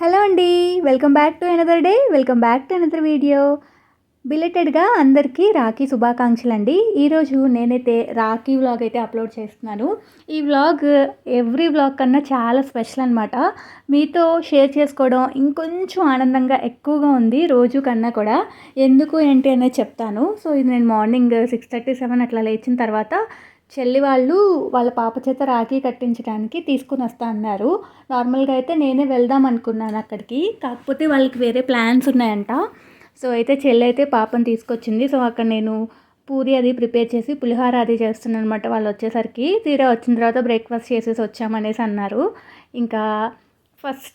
Hello అండి welcome back to another day welcome back to another video బిలెటెడ్గా అందరికీ రాఖీ శుభాకాంక్షలు అండి ఈరోజు నేనైతే రాఖీ వ్లాగ్ అయితే అప్లోడ్ చేస్తున్నాను. ఈ వ్లాగ్ ఎవ్రీ వ్లాగ్ కన్నా చాలా స్పెషల్ అనమాట మీతో షేర్ చేసుకోవడం ఇంకొంచెం ఆనందంగా ఎక్కువగా ఉంది రోజు కన్నా కూడా. ఎందుకు ఏంటి అనేది చెప్తాను. సో ఇది నేను మార్నింగ్ సిక్స్ థర్టీ సెవెన్ అట్లా లేచిన తర్వాత చెల్లి వాళ్ళు వాళ్ళ పాప చేత రాఖీ కట్టించడానికి తీసుకుని వస్తా అన్నారు. నార్మల్గా అయితే నేనే వెళ్దాం అనుకున్నాను అక్కడికి. కాకపోతే వాళ్ళకి వేరే ప్లాన్స్ ఉన్నాయంట. సో అయితే చెల్లి అయితే పాపను తీసుకొచ్చింది. సో అక్కడ నేను పూరి అది ప్రిపేర్ చేసి పులిహోర అది చేస్తున్నాను అనమాట వాళ్ళు వచ్చేసరికి. తీరా వచ్చిన తర్వాత బ్రేక్ఫాస్ట్ చేసేసి వచ్చామనేసి అన్నారు. ఇంకా ఫస్ట్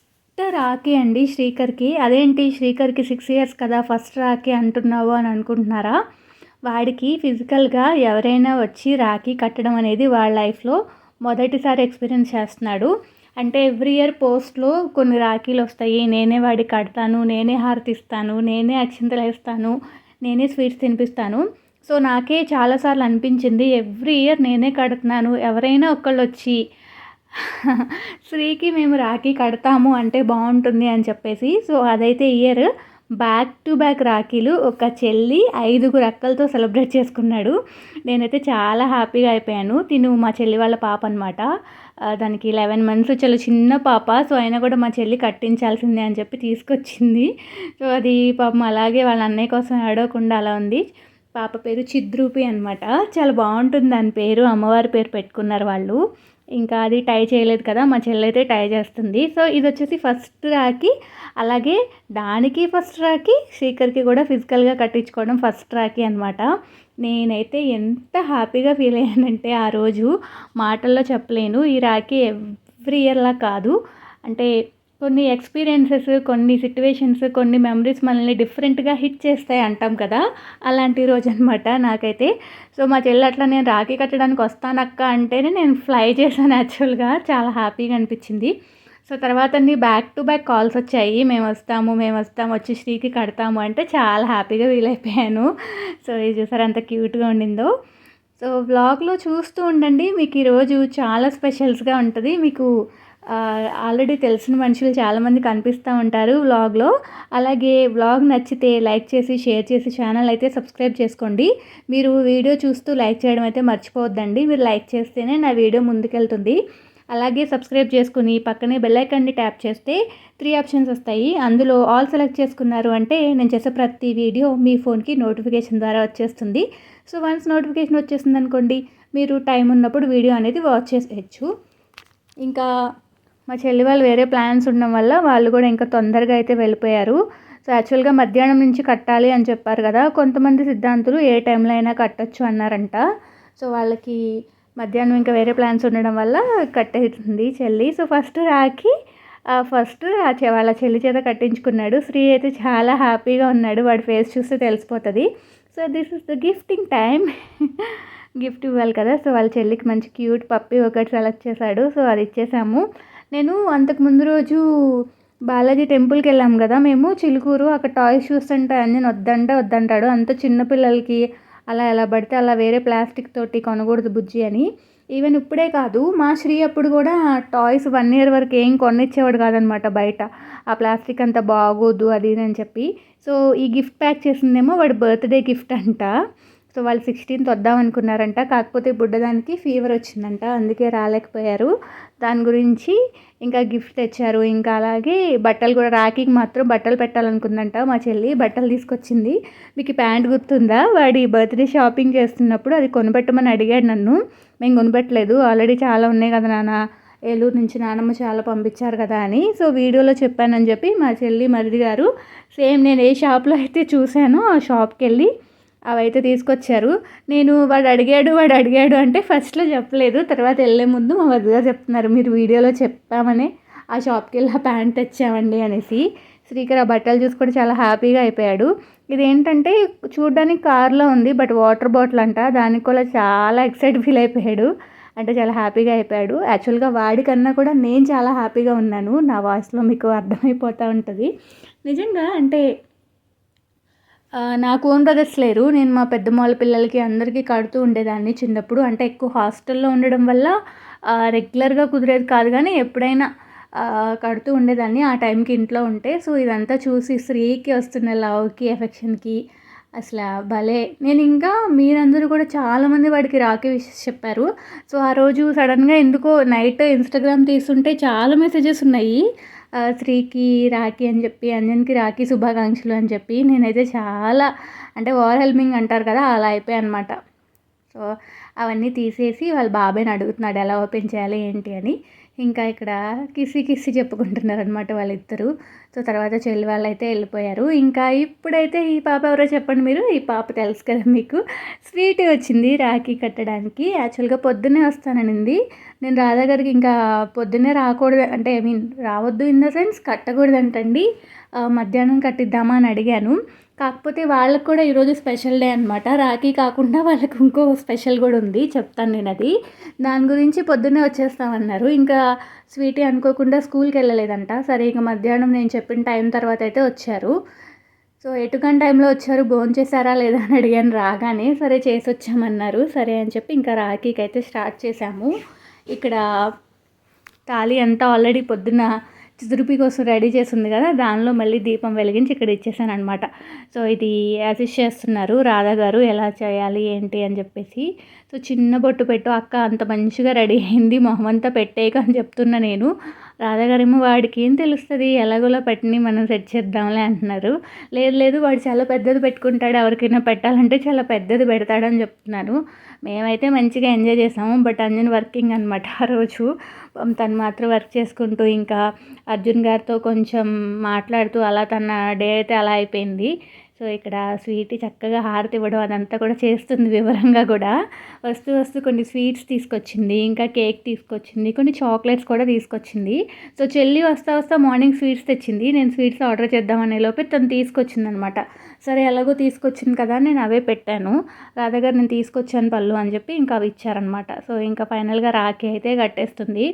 రాఖీ అండి శ్రీకర్కి. అదేంటి శ్రీకర్కి సిక్స్ ఇయర్స్ కదా ఫస్ట్ రాఖీ అంటున్నావు అని అనుకుంటున్నారా? వాడికి ఫిజికల్గా ఎవరైనా వచ్చి రాఖీ కట్టడం అనేది వాళ్ళ లైఫ్లో మొదటిసారి ఎక్స్పీరియన్స్ చేస్తున్నాడు. అంటే ఎవ్రీ ఇయర్ పోస్ట్లో కొన్ని రాఖీలు వస్తాయి. నేనే వాడికి కడతాను నేనే హారతిస్తాను నేనే అక్షింతలు వేస్తాను నేనే స్వీట్స్ తినిపిస్తాను. సో నాకే చాలాసార్లు అనిపించింది ఎవ్రీ ఇయర్ నేనే కడుతున్నాను ఎవరైనా ఒకళ్ళు వచ్చి శ్రీకి మేము రాఖీ కడతాము అంటే బాగుంటుంది అని చెప్పేసి. సో అదైతే ఇయర్ బ్యాక్ టు బ్యాక్ రాఖీలు ఒక చెల్లి ఐదుగురు అక్కలతో సెలబ్రేట్ చేసుకున్నాడు. నేనైతే చాలా హ్యాపీగా అయిపోయాను. తిను మా చెల్లి వాళ్ళ పాప అనమాట దానికి లెవెన్ మంత్స్ చాలా చిన్న పాప సో అయినా కూడా మా చెల్లి కట్టించాల్సిందే అని చెప్పి తీసుకొచ్చింది. సో అది పాపం అలాగే వాళ్ళ అన్నయ్య కోసం ఆడవకుండా అలా ఉంది. పాప పేరు చిద్రూపి అనమాట చాలా బాగుంటుంది దాని పేరు. అమ్మవారి పేరు పెట్టుకున్నారు వాళ్ళు. ఇంకా అది టై చేయలేదు కదా మా చెల్లి అయితే టై చేస్తుంది. సో ఇది వచ్చేసి ఫస్ట్ రాకి అలాగే దానికి ఫస్ట్ రాకి శ్రీకర్కి కూడా ఫిజికల్గా కట్టించుకోవడం ఫస్ట్ రాకి అనమాట నేనైతే ఎంత హ్యాపీగా ఫీల్ అయ్యానంటే ఆ రోజు మాటల్లో చెప్పలేను. ఈ రాఖీ ఎవ్రీ ఇయర్లా కాదు. అంటే కొన్ని ఎక్స్పీరియన్సెస్ కొన్ని సిట్యువేషన్స్ కొన్ని మెమరీస్ మనల్ని డిఫరెంట్గా హిట్ చేస్తాయి అంటాం కదా? అలాంటి రోజు అనమాట నాకైతే. సో మా చెల్లి అట్లా నేను రాఖీ కట్టడానికి వస్తానక్క అంటేనే నేను ఫ్లై చేశాను యాక్చువల్గా. చాలా హ్యాపీగా అనిపించింది. సో తర్వాత అన్ని బ్యాక్ టు బ్యాక్ కాల్స్ వచ్చాయి. మేము వస్తాము మేము వస్తాము వచ్చి శ్రీకి కడతాము అంటే చాలా హ్యాపీగా ఫీల్ అయిపోయాను. సో ఇది చూసారు అంత క్యూట్గా ఉండిందో. సో బ్లాగ్లో చూస్తూ ఉండండి. మీకు ఈరోజు చాలా స్పెషల్స్గా ఉంటుంది. మీకు ఆల్రెడీ తెలిసిన మనుషులు చాలామంది కనిపిస్తూ ఉంటారు వ్లాగ్లో అలాగే వ్లాగ్ నచ్చితే లైక్ చేసి షేర్ చేసి ఛానల్ అయితే సబ్స్క్రైబ్ చేసుకోండి. మీరు వీడియో చూస్తూ లైక్ చేయడం అయితే మర్చిపోవద్దండి. మీరు లైక్ చేస్తేనే నా వీడియో ముందుకెళ్తుంది. అలాగే సబ్స్క్రైబ్ చేసుకుని పక్కనే బెల్లైకాన్ని ట్యాప్ చేస్తే త్రీ ఆప్షన్స్ వస్తాయి. అందులో ఆల్ సెలెక్ట్ చేసుకున్నారు అంటే నేను చేసే ప్రతి వీడియో మీ ఫోన్కి నోటిఫికేషన్ ద్వారా వచ్చేస్తుంది. సో వన్స్ నోటిఫికేషన్ వచ్చేసింది అనుకోండి మీరు టైం ఉన్నప్పుడు వీడియో అనేది వాచ్ చేసేయచ్చు. ఇంకా మా చెల్లి వాళ్ళు వేరే ప్లాన్స్ ఉండడం వల్ల వాళ్ళు కూడా ఇంకా తొందరగా అయితే వెళ్ళిపోయారు. సో యాక్చువల్గా మధ్యాహ్నం నుంచి కట్టాలి అని చెప్పారు కదా కొంతమంది సిద్ధాంతులు ఏ టైంలో అయినా కట్టచ్చు అన్నారంట. సో వాళ్ళకి మధ్యాహ్నం ఇంకా వేరే ప్లాన్స్ ఉండడం వల్ల కట్టేస్తుంది చెల్లి. సో ఫస్ట్ రాకి ఫస్ట్ వాళ్ళ చెల్లి చేత కట్టించుకున్నాడు. శ్రీ అయితే చాలా హ్యాపీగా ఉన్నాడు. వాడి ఫేస్ చూస్తే తెలిసిపోతుంది. So this is the gifting time gift ఇవ్వాలి కదా. సో వాళ్ళ చెల్లికి మంచి క్యూట్ పప్పి ఒకటి సెలెక్ట్ చేశాడు. సో అది ఇచ్చేసాము. నేను అంతకు ముందు రోజు బాలాజీ టెంపుల్కి వెళ్ళాము కదా మేము చిలుకూరు అక్కడ టాయ్స్ చూస్తుంటే నేను వద్దంటే వద్దంటాడు. అంత చిన్నపిల్లలకి అలా ఎలా పడితే అలా వేరే ప్లాస్టిక్ తోటి కొనకూడదు బుజ్జి అని. ఈవెన్ ఇప్పుడే కాదు మా శ్రీ అప్పుడు కూడా టాయ్స్ వన్ ఇయర్ వరకు ఏం కొనిచ్చేవాడు కాదనమాట బయట. ఆ ప్లాస్టిక్ అంత బాగోదు అది ఇది అని చెప్పి. సో ఈ గిఫ్ట్ ప్యాక్ చేసిందేమో వాడి బర్త్డే గిఫ్ట్ అంట. సో వాళ్ళు సిక్స్టీన్త్ వద్దాం అనుకున్నారంట. కాకపోతే బుడ్డదానికి ఫీవర్ వచ్చిందంట. అందుకే రాలేకపోయారు. దాని గురించి ఇంకా గిఫ్ట్ తెచ్చారు. ఇంకా అలాగే బట్టలు కూడా రాఖీకి మాత్రం బట్టలు పెట్టాలనుకుందంట మా చెల్లి. బట్టలు తీసుకొచ్చింది. మీకు ప్యాంట్ గుర్తుందా? వాడి బర్త్డే షాపింగ్ చేస్తున్నప్పుడు అది కొనిపెట్టమని అడిగాడు నన్ను. మేము కొనిపెట్టలేదు. ఆల్రెడీ చాలా ఉన్నాయి కదా నాన్న. ఏలూరు నుంచి నానమ్మ చాలా పంపించారు కదా అని. సో వీడియోలో చెప్పానని చెప్పి మా చెల్లి మరిది గారు సేమ్ నేను ఏ షాప్లో అయితే చూశానో ఆ షాప్కి వెళ్ళి అవైతే తీసుకొచ్చారు. నేను వాడు అడిగాడు వాడు అడిగాడు అంటే ఫస్ట్లో చెప్పలేదు. తర్వాత వెళ్ళే ముందు మా వద్దుగా చెప్తున్నారు మీరు వీడియోలో చెప్పామని ఆ షాప్కి వెళ్ళి ఆ ప్యాంట్ తెచ్చామండి అనేసి. శ్రీకర్ ఆ బట్టలు చూసి కూడా చాలా హ్యాపీగా అయిపోయాడు. ఇది ఏంటంటే చూడడానికి కార్లో ఉంది బట్ వాటర్ బాటిల్ అంట. దానికి కూడా చాలా ఎక్సైట్ ఫీల్ అయిపోయాడు. అంటే చాలా హ్యాపీగా అయిపోయాడు. యాక్చువల్గా వాడికన్నా కూడా నేను చాలా హ్యాపీగా ఉన్నాను. నా వాయిస్లో మీకు అర్థమైపోతూ ఉంటుంది. నిజంగా అంటే నాకు ఓన్ బ్రదర్స్ లేరు. నేను మా పెద్దమ్మ వాళ్ళ పిల్లలకి అందరికీ కడుతూ ఉండేదాన్ని చిన్నప్పుడు. అంటే ఎక్కువ హాస్టల్లో ఉండడం వల్ల రెగ్యులర్గా కుదిరేది కాదు కానీ ఎప్పుడైనా కడుతూ ఉండేదాన్ని ఆ టైంకి ఇంట్లో ఉంటే. సో ఇదంతా చూసి స్త్రీకి వస్తున్న లవ్కి ఎఫెక్షన్కి అసలు భలే. నేను ఇంకా మీరందరూ కూడా చాలామంది వాడికి రాఖీ విషెస్ చెప్పారు. సో ఆ రోజు సడన్గా ఎందుకో నైట్ ఇన్స్టాగ్రామ్ తీస్తుంటే చాలా మెసేజెస్ ఉన్నాయి. శ్రీకి రాఖీ అని చెప్పి అంజన్కి రాఖీ శుభాకాంక్షలు అని చెప్పి. నేనైతే చాలా అంటే ఓవర్హెల్మింగ్ అంటారు కదా అలా అయిపోయాయి అనమాట సో అవన్నీ తీసేసి వాళ్ళ బాబాయ్ని అడుగుతున్నాడు ఎలా ఓపెన్ చేయాలి ఏంటి అని. ఇంకా ఇక్కడ కిసి కిసి చెప్పుకుంటున్నారు అనమాట వాళ్ళిద్దరూ. సో తర్వాత చెల్లి వాళ్ళు అయితే వెళ్ళిపోయారు. ఇంకా ఇప్పుడైతే ఈ పాప ఎవరో చెప్పండి మీరు? ఈ పాప తెలుసు కదా మీకు. స్వీట్ వచ్చింది రాఖీ కట్టడానికి. యాక్చువల్గా పొద్దున్నే వస్తాననింది. నేను రాధా గారికి ఇంకా పొద్దున్నే రాకూడదు అంటే ఐ మీన్ రావద్దు ఇన్ ద సెన్స్ కట్టకూడదంటండి. మధ్యాహ్నం కట్టిద్దామా అని అడిగాను. కాకపోతే వాళ్ళకు కూడా ఈరోజు స్పెషల్ డే అనమాట రాఖీ కాకుండా వాళ్ళకు ఇంకో స్పెషల్ కూడా ఉంది. చెప్తాను నేను అది. దాని గురించి పొద్దున్నే వచ్చేస్తామన్నారు. ఇంకా స్వీటీ అనుకోకుండా స్కూల్కి వెళ్ళలేదంట. సరే ఇక మధ్యాహ్నం నేను చెప్పిన టైం తర్వాత అయితే వచ్చారు. సో ఎటుకన్ టైంలో వచ్చారు? భోజనం చేశారా లేదా అని అడిగాను రాగానే. సరే చేసి వచ్చామన్నారు. సరే అని చెప్పి ఇంకా రాఖీకి అయితే స్టార్ట్ చేశాము. ఇక్కడ తాళి అంతా ఆల్రెడీ పొద్దున చిదురుపి కోసం రెడీ చేసింది కదా దానిలో మళ్ళీ దీపం వెలిగించి ఇక్కడ ఇచ్చేసాను అనమాట సో ఇది అసిస్ట్ చేస్తున్నారు రాధా గారు ఎలా చేయాలి ఏంటి అని చెప్పేసి. సో చిన్న బొట్టు పెట్టు అక్క అంత మంచిగా రెడీ అయింది మొహం అంతా పెట్టేయక అని చెప్తున్నా నేను. రాధాగారేమో వాడికి ఏం తెలుస్తుంది ఎలాగోలా పెట్టిని మనం సెట్ చేద్దాంలే అంటున్నారు. లేదు లేదు వాడు చాలా పెద్దది పెట్టుకుంటాడు ఎవరికైనా పెట్టాలంటే చాలా పెద్దది పెడతాడని చెప్తున్నాను మేమైతే మంచిగా ఎంజాయ్ చేసాము బట్ అంజన్ వర్కింగ్ అనమాట ఆ రోజు. తను మాత్రం వర్క్ చేసుకుంటూ ఇంకా అర్జున్ గారితో కొంచెం మాట్లాడుతూ అలా తన డే అయితే అలా అయిపోయింది. సో ఇక్కడ స్వీట్ చక్కగా హారతి ఇవ్వడం అదంతా కూడా చేస్తుంది వివరంగా కూడా. వస్తూ వస్తూ కొన్ని స్వీట్స్ తీసుకొచ్చింది ఇంకా కేక్ తీసుకొచ్చింది కొన్ని చాక్లెట్స్ కూడా తీసుకొచ్చింది. సో చెల్లి వస్తా వస్తా మార్నింగ్ స్వీట్స్ తెచ్చింది నేను స్వీట్స్ ఆర్డర్ చేద్దామనే లోపే తను తీసుకొచ్చింది అనమాట సరే ఎలాగో తీసుకొచ్చింది కదా నేను అవే పెట్టాను. రాధగారు నేను తీసుకొచ్చాను పళ్ళు అని చెప్పి ఇంకా అవి ఇచ్చారనమాట. సో ఇంకా ఫైనల్గా రాఖీ అయితే కట్టేస్తుంది.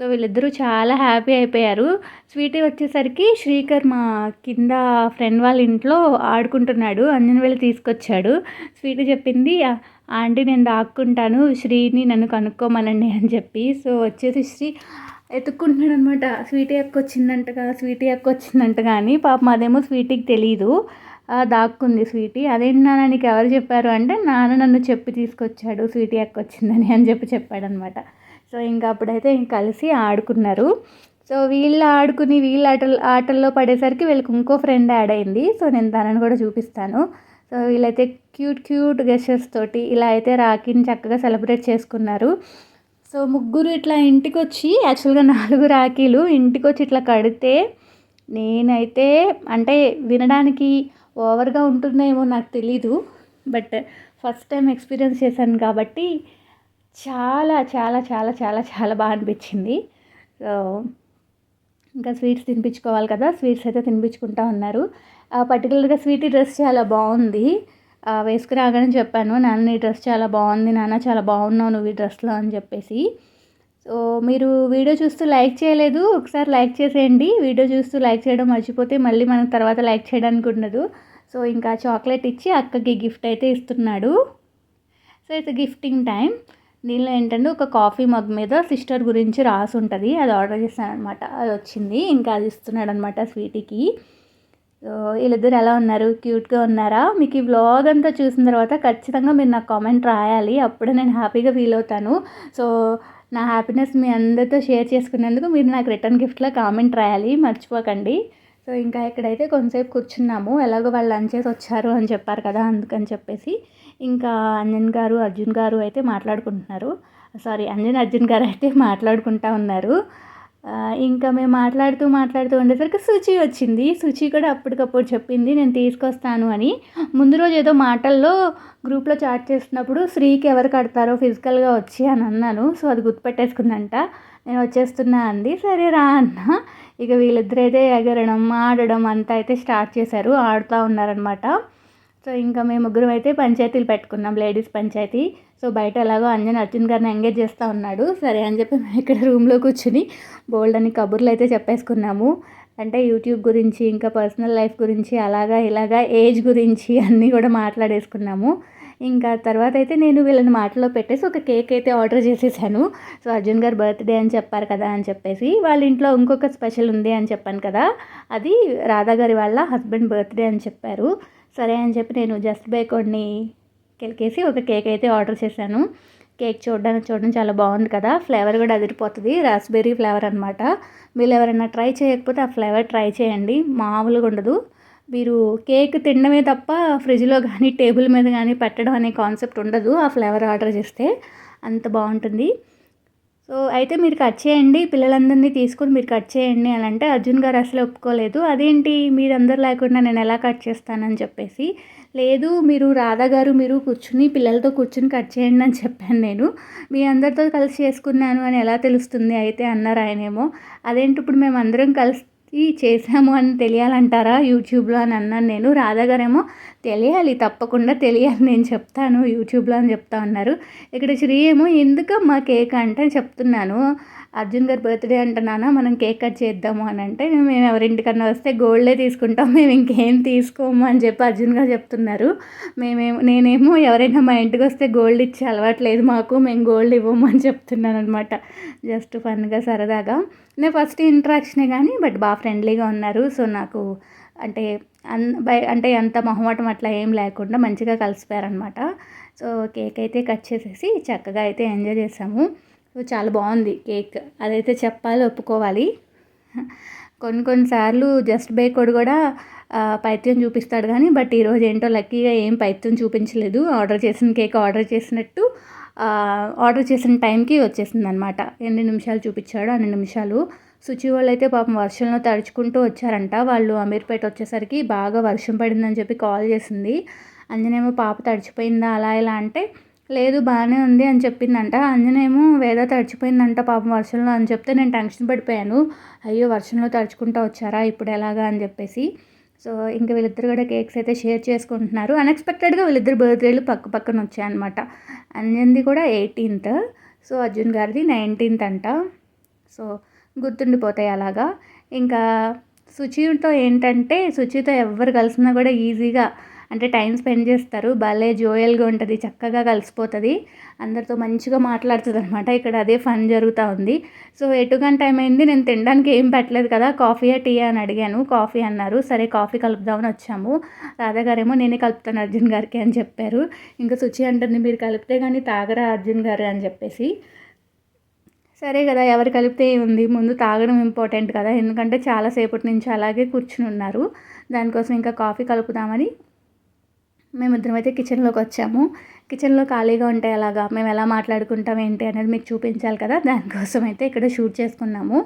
సో వీళ్ళిద్దరూ చాలా హ్యాపీ అయిపోయారు. స్వీటీ వచ్చేసరికి శ్రీకర్ మా కింద ఫ్రెండ్ వాళ్ళ ఇంట్లో ఆడుకుంటున్నాడు. అంజన్ వెళ్ళి తీసుకొచ్చాడు. స్వీటీ చెప్పింది ఆంటీ నేను దాక్కుంటాను. శ్రీని నన్ను కనుక్కోమనండి అని చెప్పి. సో వచ్చేసి శ్రీ ఎత్తుక్కుంటున్నాడు అనమాట స్వీటీ ఎక్క వచ్చిందంటగా స్వీటీ ఎక్క వచ్చిందంట కానీ పాప అదేమో స్వీటీకి తెలీదు. దాక్కుంది స్వీటీ. అదేంటి నాన్న నీకు ఎవరు చెప్పారు? అంటే నాన్న నన్ను చెప్పి తీసుకొచ్చాడు స్వీటీ ఎక్క వచ్చిందని అని చెప్పి చెప్పాడనమాట. సో ఇంకా అప్పుడైతే ఇంక కలిసి ఆడుకున్నారు. సో వీళ్ళు ఆడుకుని వీళ్ళ ఆటలు ఆటల్లో పడేసరికి వీళ్ళకి ఇంకో ఫ్రెండ్ యాడ్ అయింది. సో నేను తనని కూడా చూపిస్తాను. సో వీళ్ళైతే క్యూట్ క్యూట్ గెస్టర్స్ తోటి ఇలా అయితే రాఖీని చక్కగా సెలబ్రేట్ చేసుకున్నారు. సో ముగ్గురు ఇట్లా ఇంటికి వచ్చి యాక్చువల్గా నాలుగు రాఖీలు ఇంటికి వచ్చి ఇట్లా కడితే నేనైతే అంటే వినడానికి ఓవర్గా ఉంటుందేమో నాకు తెలీదు. బట్ ఫస్ట్ టైం ఎక్స్పీరియన్స్ చేశాను కాబట్టి చాలా చాలా చాలా చాలా చాలా బాగా అనిపించింది. సో ఇంకా స్వీట్స్ తినిపించుకోవాలి కదా స్వీట్స్ అయితే తినిపించుకుంటా ఉన్నారు. పర్టికులర్గా స్వీట్ డ్రెస్ చాలా బాగుంది. వేసుకురాగానే చెప్పాను నాన్న ఈ డ్రెస్ చాలా బాగుంది నాన్న చాలా బాగున్నావు నువ్వు ఈ డ్రెస్లో అని చెప్పేసి. సో మీరు వీడియో చూస్తూ లైక్ చేయలేదు ఒకసారి లైక్ చేసేయండి. వీడియో చూస్తూ లైక్ చేయడం మర్చిపోతే మళ్ళీ మనకు తర్వాత లైక్ చేయడానికి ఉండదు. సో ఇంకా చాక్లెట్ ఇచ్చి అక్కకి గిఫ్ట్ అయితే ఇస్తున్నాడు. సో ఇట్స్ గిఫ్టింగ్ టైం దీనిలో ఏంటంటే ఒక కాఫీ మగ్ మీద సిస్టర్ గురించి రాసి ఉంటుంది అది ఆర్డర్ చేశాను అనమాట అది వచ్చింది. ఇంకా అది ఇస్తున్నాడు అనమాట స్వీటీకి వీళ్ళిద్దరు ఎలా ఉన్నారు? క్యూట్గా ఉన్నారా? మీకు ఈ వ్లాగ్ అంతా చూసిన తర్వాత ఖచ్చితంగా మీరు నాకు కామెంట్ రాయాలి. అప్పుడే నేను హ్యాపీగా ఫీల్ అవుతాను. సో నా హ్యాపీనెస్ మీ అందరితో షేర్ చేసుకునేందుకు మీరు నాకు రిటర్న్ గిఫ్ట్లో కామెంట్ రాయాలి. మర్చిపోకండి. సో ఇంకా ఇక్కడైతే కొంతసేపు కూర్చున్నాము. ఎలాగో వాళ్ళు లంచ్ చేసి వచ్చారు అని చెప్పారు కదా అందుకని చెప్పేసి. ఇంకా అంజన్ గారు అర్జున్ గారు అయితే మాట్లాడుకుంటున్నారు. సారీ అంజన్ అర్జున్ గారు అయితే మాట్లాడుకుంటా ఉన్నారు. ఇంకా మేము మాట్లాడుతూ మాట్లాడుతూ ఉండేసరికి శుచి వచ్చింది. శుచి కూడా అప్పటికప్పుడు చెప్పింది నేను తీసుకొస్తాను అని. ముందు రోజు ఏదో మాటల్లో గ్రూప్లో చాట్ చేస్తున్నప్పుడు శ్రీకి ఎవరు కడతారో ఫిజికల్గా వచ్చి అని అన్నాను. సో అది గుర్తుపెట్టేసుకుందంట. నేను వచ్చేస్తున్నా అంది. సరే రా అన్న. ఇక వీళ్ళిద్దరైతే ఎగరడం ఆడడం అంతా అయితే స్టార్ట్ చేశారు. ఆడుతూ ఉన్నారనమాట సో ఇంకా మేము ముగ్గురం అయితే పంచాయతీలు పెట్టుకున్నాం లేడీస్ పంచాయతీ. సో బయట ఎలాగో అంజన్ అర్జున్ గారిని ఎంగేజ్ చేస్తూ ఉన్నాడు. సరే అని చెప్పి మేము ఇక్కడ రూమ్లో కూర్చుని బోల్డ్ అని కబుర్లు అయితే చెప్పేసుకున్నాము. అంటే యూట్యూబ్ గురించి ఇంకా పర్సనల్ లైఫ్ గురించి అలాగా ఇలాగా ఏజ్ గురించి అన్నీ కూడా మాట్లాడేసుకున్నాము. ఇంకా తర్వాత అయితే నేను వీళ్ళని మాటలో పెట్టేసి ఒక కేక్ అయితే ఆర్డర్ చేసేసాను. సో అర్జున్ గారు బర్త్డే అని చెప్పారు కదా అని చెప్పేసి వాళ్ళ ఇంట్లో ఇంకొక స్పెషల్ ఉంది అని చెప్పాను కదా అది రాధా గారి వాళ్ళ హస్బెండ్ బర్త్డే అని చెప్పారు. సరే అని చెప్పి నేను జస్ట్ బేకోడ్ని కెలికేసి ఒక కేక్ అయితే ఆర్డర్ చేశాను. కేక్ చూడడానికి చూడడం చాలా బాగుంది కదా. ఫ్లేవర్ కూడా అదిరిపోతుంది. రాస్బెర్రీ ఫ్లేవర్ అనమాట మీరు ఎవరైనా ట్రై చేయకపోతే ఆ ఫ్లేవర్ ట్రై చేయండి. మామూలుగా ఉండదు. మీరు కేక్ తినడమే తప్ప ఫ్రిడ్జ్లో కానీ టేబుల్ మీద కానీ పెట్టడం అనే కాన్సెప్ట్ ఉండదు ఆ ఫ్లేవర్ ఆర్డర్ చేస్తే. అంత బాగుంటుంది. సో అయితే మీరు కట్ చేయండి పిల్లలందరినీ తీసుకుని మీరు కట్ చేయండి అని అంటే అర్జున్ గారు అసలు ఒప్పుకోలేదు. అదేంటి? మీరందరు లేకుండా నేను ఎలా కట్ చేస్తానని చెప్పేసి. లేదు మీరు రాధా గారు మీరు కూర్చుని పిల్లలతో కూర్చుని కట్ చేయండి అని చెప్పాను నేను. మీ అందరితో కలిసి చేసుకున్నాను అని ఎలా తెలుస్తుంది? అయితే అన్నారు ఆయనేమో. అదేంటి? ఇప్పుడు మేము అందరం కలిసి చేసాము అని తెలియాలంటారా యూట్యూబ్లో అని అన్నాను నేను. రాధా గారేమో తెలియాలి తప్పకుండా తెలియాలి నేను చెప్తాను యూట్యూబ్లో అని చెప్తా ఉన్నారు ఇక్కడ శ్రీ ఏమో ఎందుకమ్మా కేక్ అంటే చెప్తున్నాను. అర్జున్ గారి బర్త్డే అంటున్నానా మనం కేక్ కట్ చేద్దాము అని అంటే మేము ఎవరింటికన్నా వస్తే గోల్డే తీసుకుంటాం మేము ఇంకేం తీసుకోము అని చెప్పి అర్జున్ గారు చెప్తున్నారు. మేమేమో నేనేమో ఎవరైనా మా ఇంటికి వస్తే గోల్డ్ ఇచ్చి అలవాట్లేదు మాకు మేము గోల్డ్ ఇవ్వము అని చెప్తున్నాను అనమాట జస్ట్ ఫన్గా సరదాగా. నేను ఫస్ట్ ఇంట్రాక్షనే కానీ బట్ బాగా ఫ్రెండ్లీగా ఉన్నారు. సో నాకు అంటే అన్ బై అంటే అంత మొహమాటం అట్లా ఏం లేకుండా మంచిగా కలిసిపోయారనమాట. సో కేక్ అయితే కట్ చేసేసి చక్కగా అయితే ఎంజాయ్ చేసాము. సో చాలా బాగుంది కేక్. అదైతే చెప్పాలి ఒప్పుకోవాలి. కొన్ని కొన్నిసార్లు జస్ట్ బేకోడ్ కూడా పైత్యం చూపిస్తాడు కానీ బట్ ఈరోజు ఏంటో లక్కీగా ఏం పైత్యం చూపించలేదు. ఆర్డర్ చేసిన కేక్ ఆర్డర్ చేసినట్టు ఆర్డర్ చేసిన టైంకి వచ్చేసింది అనమాట ఎన్ని నిమిషాలు చూపించాడు అన్ని నిమిషాలు. శుచి వాళ్ళు అయితే పాపం వర్షంలో తడుచుకుంటూ వచ్చారంట. వాళ్ళు అమీర్పేట వచ్చేసరికి బాగా వర్షం పడిందని చెప్పి కాల్ చేసింది. అంజనేమో పాప తడిచిపోయిందా అలా ఇలా అంటే లేదు బాగానే ఉంది అని చెప్పిందంట. అంజనేమో వేద తడిచిపోయిందంట పాపం వర్షంలో అని చెప్తే నేను టెన్షన్ పడిపోయాను. అయ్యో వర్షంలో తడుచుకుంటూ వచ్చారా? ఇప్పుడు ఎలాగా? అని చెప్పేసి. సో ఇంకా వీళ్ళిద్దరు కూడా కేక్స్ అయితే షేర్ చేసుకుంటున్నారు. అన్ఎక్స్పెక్టెడ్గా వీళ్ళిద్దరు బర్త్డేలు పక్క పక్కన వచ్చాయన్నమాట. అంజన్ది కూడా ఎయిటీన్త్ సో అర్జున్ గారిది నైన్టీన్త్ అంట. సో గుర్తుండిపోతాయి అలాగా. ఇంకా శుచితో ఏంటంటే శుచితో ఎవరు కలిసినా కూడా ఈజీగా అంటే టైం స్పెండ్ చేస్తారు. భలే జోయల్గా ఉంటుంది చక్కగా కలిసిపోతుంది. అందరితో మంచిగా మాట్లాడుతుంది అనమాట ఇక్కడ అదే ఫన్ జరుగుతూ ఉంది. సో ఎటుగంట టైం అయింది నేను తినడానికి ఏం పెట్టలేదు కదా. కాఫీ టీ అని అడిగాను. కాఫీ అన్నారు. సరే కాఫీ కలుపుదామని వచ్చాము. రాధాగారేమో నేనే కలుపుతాను అర్జున్ గారికి అని చెప్పారు. ఇంకా శుచి అంటుంది మీరు కలిపితే కానీ తాగరా అర్జున్ గారు? అని చెప్పేసి. సరే కదా ఎవరు కలిపితే ఉంది ముందు తాగడం ఇంపార్టెంట్ కదా. ఎందుకంటే చాలాసేపటి నుంచి అలాగే కూర్చుని ఉన్నారు. దానికోసం ఇంకా కాఫీ కలుపుదామని మేమిద్దరం అయితే కిచెన్లోకి వచ్చాము. కిచెన్లో ఖాళీగా ఉంటే అలాగా మేము ఎలా మాట్లాడుకుంటాం ఏంటి అనేది మీకు చూపించాలి కదా? దానికోసం అయితే ఇక్కడ షూట్ చేసుకున్నాము.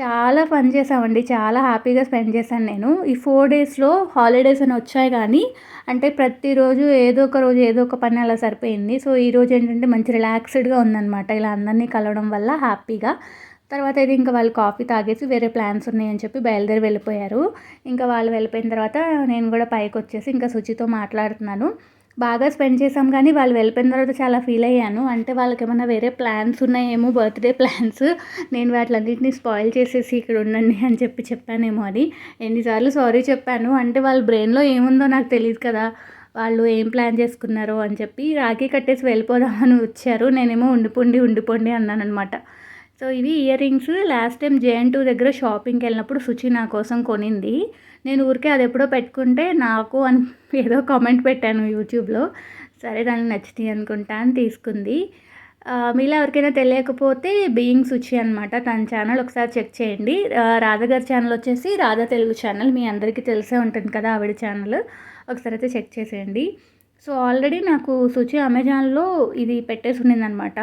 చాలా ఫన్ చేసామండి చాలా హ్యాపీగా స్పెండ్ చేశాను నేను. ఈ ఫోర్ డేస్లో హాలిడేస్ అని వచ్చాయి కానీ అంటే ప్రతిరోజు ఏదో ఒక రోజు ఏదో ఒక పని అలా సరిపోయింది. సో ఈరోజు ఏంటంటే మంచి రిలాక్స్డ్గా ఉందన్నమాట. ఇలా అందరినీ కలవడం వల్ల హ్యాపీగా. తర్వాత అయితే ఇంకా వాళ్ళు కాఫీ తాగేసి వేరే ప్లాన్స్ ఉన్నాయని చెప్పి బయలుదేరి వెళ్ళిపోయారు. ఇంకా వాళ్ళు వెళ్ళిపోయిన తర్వాత నేను కూడా పైకి వచ్చేసి ఇంకా శుచితో మాట్లాడుతున్నాను. బాగా స్పెండ్ చేసాం కానీ వాళ్ళు వెళ్ళిపోయిన తర్వాత చాలా ఫీల్ అయ్యాను. అంటే వాళ్ళకి ఏమైనా వేరే ప్లాన్స్ ఉన్నాయేమో బర్త్డే ప్లాన్స్ నేను వాటిలన్నింటినీ స్పాయిల్ చేసేసి ఇక్కడ ఉండండి అని చెప్పి చెప్పానేమో అని. ఎన్నిసార్లు సారీ చెప్పాను. అంటే వాళ్ళ బ్రెయిన్లో ఏముందో నాకు తెలియదు కదా వాళ్ళు ఏం ప్లాన్ చేసుకున్నారో అని చెప్పి రాఖీ కట్టేసి వెళ్ళిపోదామని వచ్చారు. నేనేమో ఉండిపోండి ఉండిపోండి అన్నాను అనమాట సో ఇవి ear rings last time JNTU దగ్గర షాపింగ్కి వెళ్ళినప్పుడు శుచి నా కోసం కొనింది. నేను ఊరికే అది ఎప్పుడో పెట్టుకుంటే నాకు అని ఏదో కామెంట్ పెట్టాను యూట్యూబ్లో. సరే దానికి నచ్చింది అనుకుంటా అని తీసుకుంది. మీలో ఎవరికైనా తెలియకపోతే బీయింగ్ సుచి అనమాట తన ఛానల్ ఒకసారి చెక్ చేయండి. రాధగారి ఛానల్ వచ్చేసి రాధా తెలుగు ఛానల్. మీ అందరికీ తెలిసే ఉంటుంది కదా ఆవిడ ఛానల్. ఒకసారి అయితే చెక్ చేసేయండి. సో ఆల్రెడీ నాకు సుచి అమెజాన్లో ఇది పెట్టేసి ఉండిందనమాట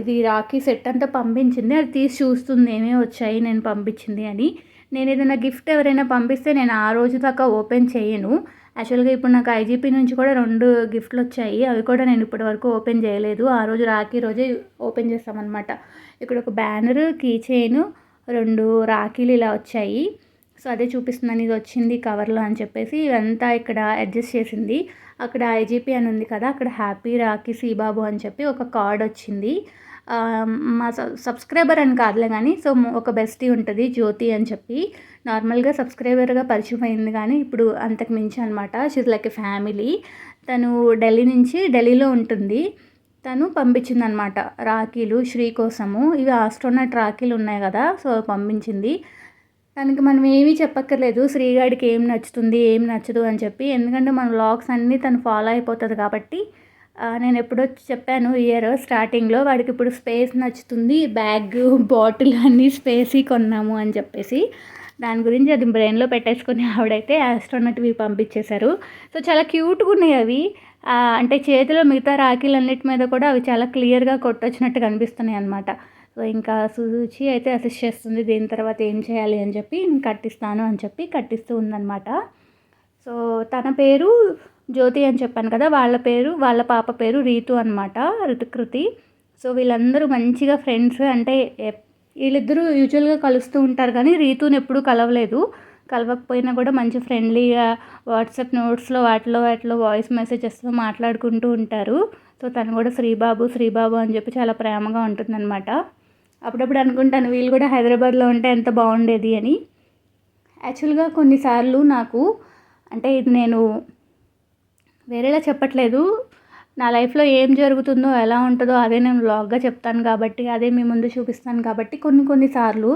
ఇది రాఖీ సెట్ అంతా పంపించింది. అది తీసి చూస్తుంది ఏమేమి వచ్చాయి నేను పంపించింది అని. నేను ఏదైనా గిఫ్ట్ ఎవరైనా పంపిస్తే నేను ఆ రోజు దాకా ఓపెన్ చేయను. యాక్చువల్గా ఇప్పుడు నాకు ఐజీపీ నుంచి కూడా రెండు గిఫ్ట్లు వచ్చాయి. అవి కూడా నేను ఇప్పటి వరకు ఓపెన్ చేయలేదు. ఆ రోజు రాఖీ రోజే ఓపెన్ చేస్తామన్నమాట. ఇక్కడ ఒక బ్యానర్ కీ చైన్ రెండు రాఖీలు ఇలా వచ్చాయి. సో అదే చూపిస్తున్నాను ఇది వచ్చింది కవర్లో అని చెప్పేసి ఇవంతా ఇక్కడ అడ్జస్ట్ చేసింది. అక్కడ ఐజీపీ అని ఉంది కదా అక్కడ హ్యాపీ రాఖీ సీబాబు అని చెప్పి ఒక కార్డ్ వచ్చింది. మా సబ్స్క్రైబర్ అని కాదులే కానీ సో ఒక బెస్టీ ఉంటుంది జ్యోతి అని చెప్పి. నార్మల్గా సబ్స్క్రైబర్గా పరిచయం అయింది కానీ ఇప్పుడు అంతకు మించి అనమాట షీజ్ లైక్ ఎ ఫ్యామిలీ తను ఢిల్లీ నుంచి ఢిల్లీలో ఉంటుంది. తను పంపించిందనమాట రాఖీలు శ్రీ కోసము. ఇవి ఆస్ట్రోనట్ రాఖీలు ఉన్నాయి కదా సో పంపించింది. తనకి మనం ఏమీ చెప్పక్కర్లేదు. శ్రీగాడికి ఏం నచ్చుతుంది ఏం నచ్చదు అని చెప్పి. ఎందుకంటే మన వ్లాగ్స్ అన్నీ తను ఫాలో అయిపోతుంది కాబట్టి నేను ఎప్పుడో చెప్పాను ఇయర్ స్టార్టింగ్లో వాడికి ఇప్పుడు స్పేస్ నచ్చుతుంది. బ్యాగ్ బాటిల్ అన్నీ స్పేసీ కొన్నాము అని చెప్పేసి. దాని గురించి అది బ్రెయిన్లో పెట్టేసుకుని ఆవిడైతే ఆస్ట్రోనట్వి పంపించేశారు. సో చాలా క్యూట్గా ఉన్నాయి అవి. అంటే చేతిలో మిగతా రాఖీలన్నిటి మీద కూడా అవి చాలా క్లియర్గా కొట్టొచ్చినట్టు కనిపిస్తున్నాయి అనమాట సో ఇంకా సుచి అయితే అసిస్ట్ చేస్తుంది. దీని తర్వాత ఏం చేయాలి అని చెప్పి నేను కట్టిస్తాను అని చెప్పి కట్టిస్తూ ఉందన్నమాట. సో తన పేరు జ్యోతి అని చెప్పాను కదా వాళ్ళ పేరు వాళ్ళ పాప పేరు రీతు అనమాట రుతుకృతి సో వీళ్ళందరూ మంచిగా ఫ్రెండ్స్ అంటే వీళ్ళిద్దరూ యూజువల్గా కలుస్తూ ఉంటారు కానీ రీతుని ఎప్పుడూ కలవలేదు. కలవకపోయినా కూడా మంచి ఫ్రెండ్లీగా వాట్సాప్ నోట్స్లో వాటిలో వాటిలో వాయిస్ మెసేజెస్లో మాట్లాడుకుంటూ ఉంటారు. సో తను కూడా శ్రీబాబు శ్రీబాబు అని చెప్పి చాలా ప్రేమగా ఉంటుందన్నమాట. అప్పుడప్పుడు అనుకుంటాను వీళ్ళు కూడా హైదరాబాద్లో ఉంటే ఎంత బాగుండేది అని. యాక్చువల్గా కొన్నిసార్లు నాకు అంటే ఇది నేను వేరేలా చెప్పట్లేదు. నా లైఫ్లో ఏం జరుగుతుందో ఎలా ఉంటుందో అదే నేను వ్లాగ్గా చెప్తాను కాబట్టి అదే మీ ముందు చూపిస్తాను కాబట్టి కొన్ని కొన్నిసార్లు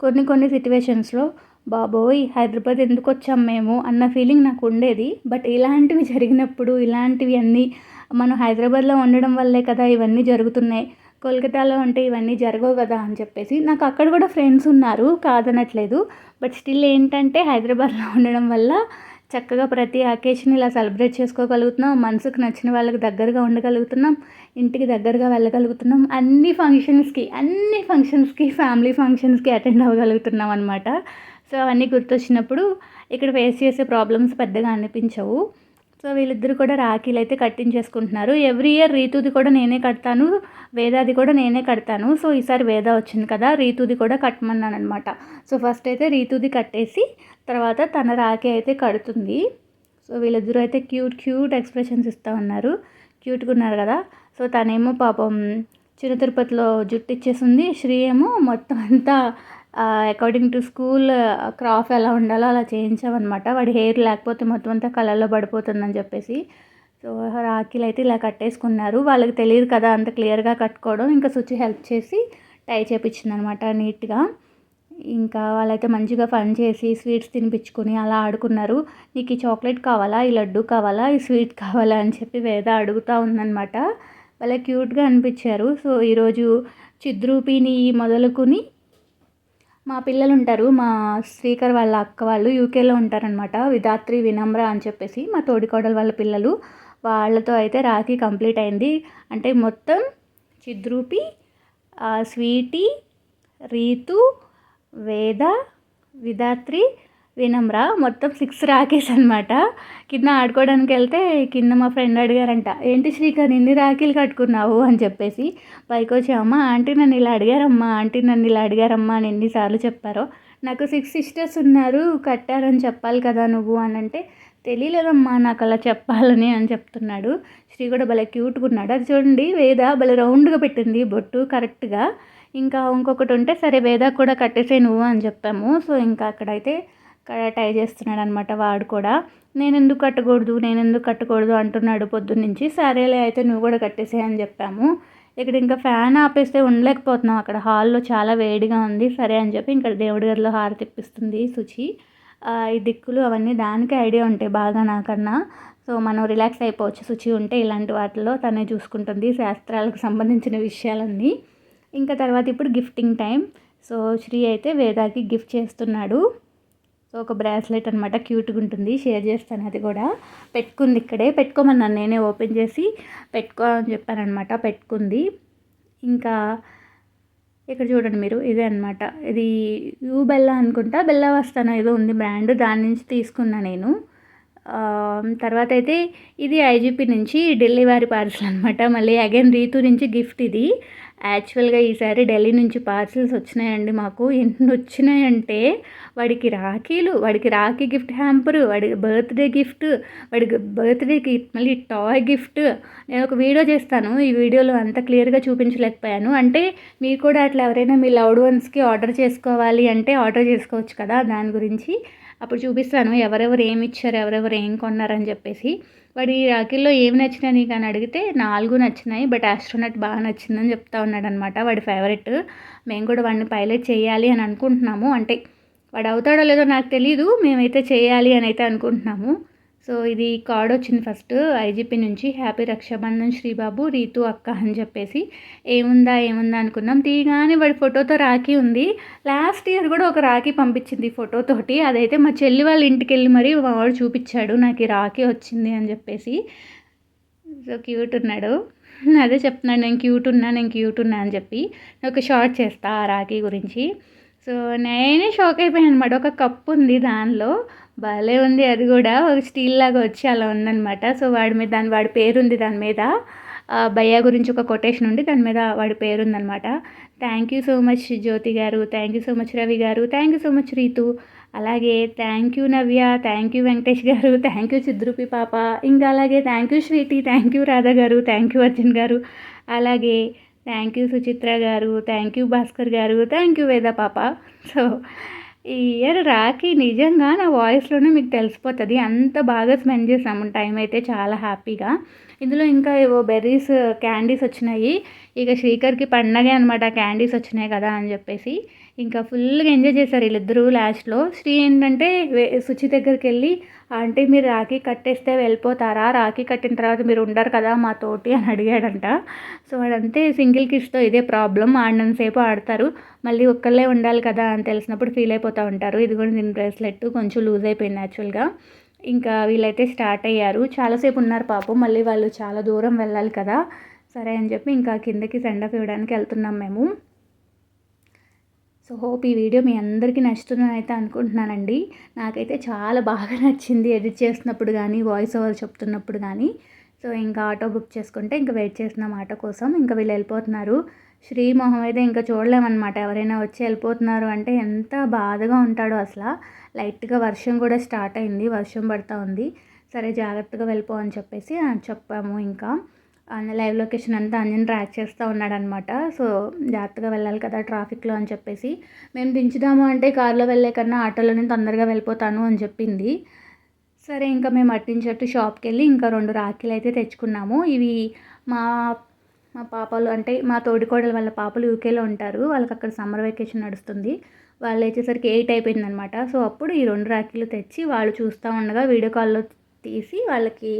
కొన్ని కొన్ని సిచ్యువేషన్స్లో బాబోయ్ హైదరాబాద్ ఎందుకు వచ్చాం మేము? అన్న ఫీలింగ్ నాకు ఉండేది. బట్ ఇలాంటివి జరిగినప్పుడు ఇలాంటివి అన్నీ మనం హైదరాబాద్లో ఉండడం వల్లే కదా ఇవన్నీ జరుగుతున్నాయి. కోల్కతాలో ఉంటే ఇవన్నీ జరగవు కదా అని చెప్పేసి. నాకు అక్కడ కూడా ఫ్రెండ్స్ ఉన్నారు కాదనట్లేదు. బట్ స్టిల్ ఏంటంటే హైదరాబాద్లో ఉండడం వల్ల చక్కగా ప్రతి అకేషన్ ఇలా సెలబ్రేట్ చేసుకోగలుగుతున్నాం. మనసుకు నచ్చిన వాళ్ళకి దగ్గరగా ఉండగలుగుతున్నాం. ఇంటికి దగ్గరగా వెళ్ళగలుగుతున్నాం. అన్ని ఫంక్షన్స్కి అన్ని ఫంక్షన్స్కి ఫ్యామిలీ ఫంక్షన్స్కి అటెండ్ అవ్వగలుగుతున్నాం అనమాట సో అవన్నీ గుర్తొచ్చినప్పుడు ఇక్కడ ఫేస్ చేసే ప్రాబ్లమ్స్ పెద్దగా అనిపించవు. సో వీళ్ళిద్దరు కూడా రాఖీలు అయితే కట్టించేసుకుంటున్నారు. ఎవ్రీ ఇయర్ రీతుది కూడా నేనే కడతాను వేదాది కూడా నేనే కడతాను. సో ఈసారి వేద వచ్చింది కదా రీతుది కూడా కట్టమన్నాను అనమాట సో ఫస్ట్ అయితే రీతుది కట్టేసి తర్వాత తన రాఖీ అయితే కడుతుంది. సో వీళ్ళిద్దరూ అయితే క్యూట్ క్యూట్ ఎక్స్ప్రెషన్స్ ఇస్తూ ఉన్నారు క్యూట్గా ఉన్నారు కదా. సో తనేమో పాపం చిన్న తిరుపతిలో జుట్టు ఇచ్చేసింది. శ్రీ ఏమో మొత్తం అంతా అకార్డింగ్ టు స్కూల్ క్రాఫ్ ఎలా ఉండాలో అలా చేయించామన్నమాట. వాడి హెయిర్ లేకపోతే మొత్తం అంతా కలర్లో పడిపోతుందని చెప్పేసి. సో రాఖీలు అయితే ఇలా కట్టేసుకున్నారు. వాళ్ళకి తెలియదు కదా అంత క్లియర్గా కట్టుకోవడం. ఇంకా సుచి హెల్ప్ చేసి టై చేపించిందనమాట నీట్గా. ఇంకా వాళ్ళైతే మంచిగా ఫన్ చేసి స్వీట్స్ తినిపించుకుని అలా ఆడుకున్నారు. నీకు ఈ చాక్లెట్ కావాలా? ఈ లడ్డు కావాలా? ఈ స్వీట్ కావాలా? అని చెప్పి వేద అడుగుతూ ఉందన్నమాట. వాళ్ళ క్యూట్గా అనిపించారు. సో ఈరోజు చిద్రూపిని మొదలుకొని మా పిల్లలు ఉంటారు మా శ్రీకర్ వాళ్ళ అక్క వాళ్ళు యూకేలో ఉంటారనమాట విధాత్రి వినమ్ర అని చెప్పేసి మా తోడికోడలు వాళ్ళ పిల్లలు. వాళ్ళతో అయితే రాఖీ కంప్లీట్ అయింది. అంటే మొత్తం చిద్రూపి స్వీటీ రీతు వేద విధాత్రి వినమ్ర మొత్తం సిక్స్ రాఖీస్ అనమాట కింద ఆడుకోవడానికి వెళ్తే కింద మా ఫ్రెండ్ అడిగారంట ఏంటి శ్రీకర్ ఇన్ని రాఖీలు కట్టుకున్నావు? అని చెప్పేసి పైకి వచ్చి అమ్మ ఆంటీ నన్ను ఇలా అడిగారమ్మా ఆంటీ నన్ను ఇలా అడిగారమ్మా అని ఎన్నిసార్లు చెప్పారో. నాకు సిక్స్ సిస్టర్స్ ఉన్నారు కట్టారని చెప్పాలి కదా నువ్వు అని అంటే తెలియలేదమ్మా నాకు అలా చెప్పాలని అని చెప్తున్నాడు. శ్రీ కూడా భలే క్యూట్గా ఉన్నాడు అది చూడండి వేద భలే రౌండ్గా పెట్టింది బొట్టు కరెక్ట్గా. ఇంకా ఇంకొకటి ఉంటే సరే వేద కూడా కట్టేసే నువ్వు అని చెప్పాము. సో ఇంకా అక్కడైతే టై చేస్తున్నాడు అనమాట వాడు కూడా. నేను ఎందుకు కట్టకూడదు? నేను ఎందుకు కట్టకూడదు? అంటున్నాడు పొద్దున్నుంచి. సరేలే అయితే నువ్వు కూడా కట్టేసే అని చెప్పాము. ఇక్కడ ఇంకా ఫ్యాన్ ఆపేస్తే ఉండలేకపోతున్నాం. అక్కడ హాల్లో చాలా వేడిగా ఉంది. సరే అని చెప్పి ఇంకా దేవుడి గదిలో హారతి తెప్పిస్తుంది శుచి ఈ దిక్కులు అవన్నీ దానికి ఐడియా ఉంటాయి బాగా నాకన్నా. సో మనం రిలాక్స్ అయిపోవచ్చు. శుచి ఉంటే ఇలాంటి వాటిలో తనే చూసుకుంటుంది శాస్త్రాలకు సంబంధించిన విషయాలన్నీ. ఇంకా తర్వాత ఇప్పుడు గిఫ్టింగ్ టైం. సో శ్రీ అయితే వేదాకి గిఫ్ట్ చేస్తున్నాడు. సో ఒక బ్రాస్లెట్ అనమాట క్యూట్గా ఉంటుంది. షేర్ చేస్తాను అది కూడా. పెట్టుకుంది ఇక్కడే. పెట్టుకోమన్నాను నేనే ఓపెన్ చేసి. పెట్టుకో అని చెప్పానమాట పెట్టుకుంది. ఇంకా ఇక్కడ చూడండి మీరు ఇదే అనమాట ఇది యూ బెల్లా అనుకుంటా. బెల్లా వస్తాను ఏదో ఉంది బ్రాండ్. దాని నుంచి తీసుకున్నా నేను. తర్వాత అయితే ఇది ఐజీపీ నుంచి ఢిల్లీ వారి పార్సల్ అనమాట మళ్ళీ అగైన్ రీతు నుంచి గిఫ్ట్ ఇది. యాక్చువల్గా ఈసారి ఢిల్లీ నుంచి పార్సిల్స్ వచ్చినాయండి మాకు. ఎన్ని వచ్చినాయంటే వాడికి రాఖీలు వాడికి రాఖీ గిఫ్ట్ హ్యాంపరు వాడి బర్త్డే గిఫ్ట్ వాడికి బర్త్డేకి మళ్ళీ టాయ్ గిఫ్ట్. నేను ఒక వీడియో చేస్తాను ఈ వీడియోలో అంత క్లియర్గా చూపించలేకపోయాను. అంటే మీరు కూడా అట్లా ఎవరైనా మీ లవ్డ్ వన్స్కి ఆర్డర్ చేసుకోవాలి అంటే ఆర్డర్ చేసుకోవచ్చు కదా దాని గురించి. అప్పుడు చూపిస్తాను ఎవరెవరు ఏమి ఇచ్చారు ఎవరెవరు ఏం కొన్నారని చెప్పేసి. వాడి రాఖీల్లో ఏమి నచ్చినాయి నీకు అని అడిగితే నాలుగు నచ్చినాయి బట్ ఆస్ట్రోనట్ బాగా నచ్చిందని చెప్తా ఉన్నాడనమాట వాడి ఫేవరెట్. మేము కూడా వాడిని పైలట్ చేయాలి అని అనుకుంటున్నాము. అంటే వాడు అవుతాడో లేదో నాకు తెలీదు మేమైతే చేయాలి అని అయితే అనుకుంటున్నాము. సో ఇది కార్డ్ వచ్చింది ఫస్ట్ ఐజీపీ నుంచి. హ్యాపీ రక్షాబంధన్ శ్రీబాబు రీతు అక్క అని చెప్పేసి. ఏముందా ఏముందా అనుకున్నాం. తీగానే వాడి ఫోటోతో రాఖీ ఉంది. లాస్ట్ ఇయర్ కూడా ఒక రాఖీ పంపించింది ఫోటోతోటి. అదైతే మా చెల్లి వాళ్ళ ఇంటికి వెళ్ళి మరీ వాడు చూపించాడు. నాకు ఈ రాఖీ వచ్చింది అని చెప్పేసి. సో క్యూట్ ఉన్నాడు. అదే చెప్తున్నాడు. నేను క్యూట్ ఉన్నా నేను క్యూట్ ఉన్నా అని చెప్పి ఒక షార్ట్ చేస్తా ఆ రాఖీ గురించి. సో నేనే షాక్ అయిపోయాను అనమాట ఒక కప్పు ఉంది దానిలో. భలే ఉంది అది కూడా. ఒక స్టీల్ లాగా వచ్చి అలా ఉందనమాట సో వాడి మీద దాని వాడి పేరు ఉంది దాని మీద. భయ్య గురించి ఒక కొటేషన్ ఉంది. దాని మీద వాడి పేరుందనమాట thank you so much Jyothi garu. Thank you so much Ravi garu. Thank you so much Ritu. అలాగే thank you Navya. Thank you Venkatesh garu. Thank you Chidrupi పాప. ఇంకా అలాగే thank you Shriti thank you Radha garu. Thank you Arjun గారు. అలాగే thank you Suchitra గారు. Thank you Bhaskar గారు. Thank you వేద పాప. సో ఈ ఇయర్ రాఖీ నిజంగా నా వాయిస్లోనే మీకు తెలిసిపోతుంది. అంత బాగా స్పెండ్ చేసాము టైం అయితే చాలా హ్యాపీగా ఇందులో ఇంకా ఏవో బెర్రీస్ క్యాండీస్ వచ్చినాయి. ఇక శ్రీకర్కి పండగే అనమాట క్యాండీస్ వచ్చినాయి కదా అని చెప్పేసి. ఇంకా ఫుల్గా ఎంజాయ్ చేశారు వీళ్ళిద్దరూ లాస్ట్లో. శ్రీ ఏంటంటే శుచి దగ్గరికి వెళ్ళి అంటే మీరు రాఖీ కట్టేస్తే వెళ్ళిపోతారా? రాఖీ కట్టిన తర్వాత మీరు ఉండరు కదా మా తోటి అని అడిగాడంట. సో వాడంతే సింగిల్ కిడ్స్తో ఇదే ప్రాబ్లం ఆడినంతసేపు ఆడతారు. మళ్ళీ ఒక్కళ్ళే ఉండాలి కదా అని తెలిసినప్పుడు ఫీల్ అయిపోతూ ఉంటారు. ఇది కూడా దీని బ్రేస్లెట్ కొంచెం లూజ్ అయిపోయింది యాక్చువల్గా. ఇంకా వీళ్ళైతే స్టార్ట్ అయ్యారు. చాలాసేపు ఉన్నారు పాపం. మళ్ళీ వాళ్ళు చాలా దూరం వెళ్ళాలి కదా. సరే అని చెప్పి ఇంకా కిందకి సెండ్ ఆఫ్ ఇవ్వడానికి వెళ్తున్నాం మేము. సో హోప్ ఈ వీడియో మీ అందరికీ నచ్చుతుందని అయితే అనుకుంటున్నానండి. నాకైతే చాలా బాగా నచ్చింది ఎడిట్ చేస్తున్నప్పుడు కానీ వాయిస్ ఓవర్ చెప్తున్నప్పుడు కానీ సో ఇంకా ఆటో బుక్ చేసుకుంటే ఇంకా వెయిట్ చేస్తున్నాం ఆటో కోసం ఇంకా వీళ్ళు వెళ్ళిపోతున్నారు. శ్రీ మొహం అయితే ఇంకా చూడలేమన్నమాట. ఎవరైనా వచ్చి వెళ్ళిపోతున్నారు అంటే ఎంత బాధగా ఉంటాడో అసలు. లైట్గా వర్షం కూడా స్టార్ట్ అయింది వర్షం పడుతూ ఉంది. సరే జాగ్రత్తగా వెళ్ళిపో అని చెప్పేసి చెప్పాము ఇంకా. లైవ్ లొకేషన్ అంతా అంజన్ ట్రాక్ చేస్తూ ఉన్నాడనమాట. సో జాగ్రత్తగా వెళ్ళాలి కదా ట్రాఫిక్లో అని చెప్పేసి. మేము దించుదాము అంటే కార్లో వెళ్ళే కన్నా ఆటోలోనే తొందరగా వెళ్ళిపోతాను అని చెప్పింది. సరే ఇంకా మేము అట్టించట్టు షాప్కి వెళ్ళి ఇంకా రెండు రాఖీలు అయితే తెచ్చుకున్నాము. ఇవి మా మా పాపలు అంటే మా తోడికోడలు వాళ్ళ పాపలు యూకేలో ఉంటారు. వాళ్ళకి అక్కడ సమ్మర్ వెకేషన్ నడుస్తుంది. వాళ్ళు వచ్చేసరికి ఎయిట్ అయిపోయింది అనమాట సో అప్పుడు ఈ రెండు రాఖీలు తెచ్చి వాళ్ళు చూస్తూ ఉండగా వీడియో కాల్లో తీసి వాళ్ళకి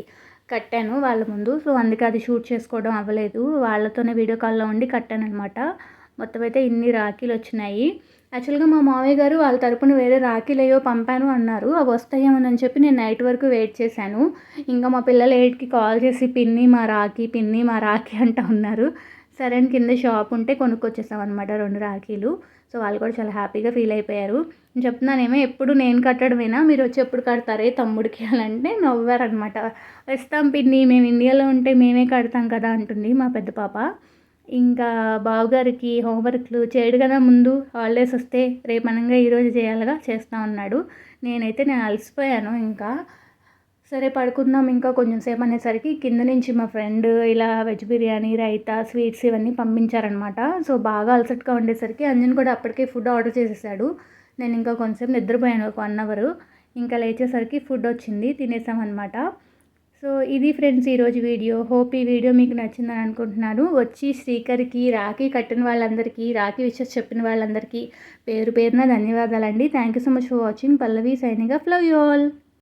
కట్టాను వాళ్ళ ముందు. సో అందుకే అది షూట్ చేసుకోవడం అవ్వలేదు. వాళ్ళతోనే వీడియో కాల్లో ఉండి కట్టాను అనమాట మొత్తం అయితే ఇన్ని రాఖీలు వచ్చినాయి యాక్చువల్గా మా మామయ్య గారు వాళ్ళ తరపున వేరే రాఖీలు అయ్యో పంపాను అన్నారు. అవి వస్తాయేమోనని చెప్పి నేను నైట్ వరకు వెయిట్ చేశాను. ఇంకా మా పిల్లలు ఎయిట్కి కాల్ చేసి పిన్ని మా రాఖీ పిన్ని మా రాఖీ అంటూ ఉన్నారు. సరే అని కింద షాప్ ఉంటే కొనుక్కొచ్చేసాం అనమాట రెండు రాఖీలు. సో వాళ్ళు కూడా చాలా హ్యాపీగా ఫీల్ అయిపోయారు. చెప్తున్నానేమో ఎప్పుడు నేను కట్టడమేనా? మీరు వచ్చి ఎప్పుడు కడతారే తమ్ముడికి అలాంటే నవ్వారనమాట వస్తాం పిన్ని మేము ఇండియాలో ఉంటే మేమే కడతాం కదా అంటుంది మా పెద్ద పాప. ఇంకా బావగారికి హోంవర్క్లు చేయడు కదా ముందు హాలిడేస్ వస్తే రేపు అనంగా ఈరోజు చేయాలిగా చేస్తా ఉన్నాడు నేనైతే నేను అలసిపోయాను ఇంకా. సరే పడుకుందాం ఇంకా కొంచెం సేపు అనేసరికి కింద నుంచి మా ఫ్రెండ్ ఇలా వెజ్ బిర్యానీ రైతా స్వీట్స్ ఇవన్నీ పంపించారనమాట సో బాగా అలసట్గా ఉండేసరికి అంజన్ కూడా అప్పటికే ఫుడ్ ఆర్డర్ చేసేసాడు. నేను ఇంకా కొంచెం నిద్రపోయాను ఒక వన్ అవర్. ఇంకా లేచేసరికి ఫుడ్ వచ్చింది తినేసామన్నమాట. సో ఇది ఫ్రెండ్స్ ఈరోజు వీడియో. హోప్ ఈ వీడియో మీకు నచ్చిందని అనుకుంటున్నాను. వచ్చి శ్రీకర్కి రాఖీ కట్టిన వాళ్ళందరికీ రాఖీ విషయం చెప్పిన వాళ్ళందరికీ పేరు పేరున ధన్యవాదాలండి. Thank you so much for watching Pallavi signing off love you all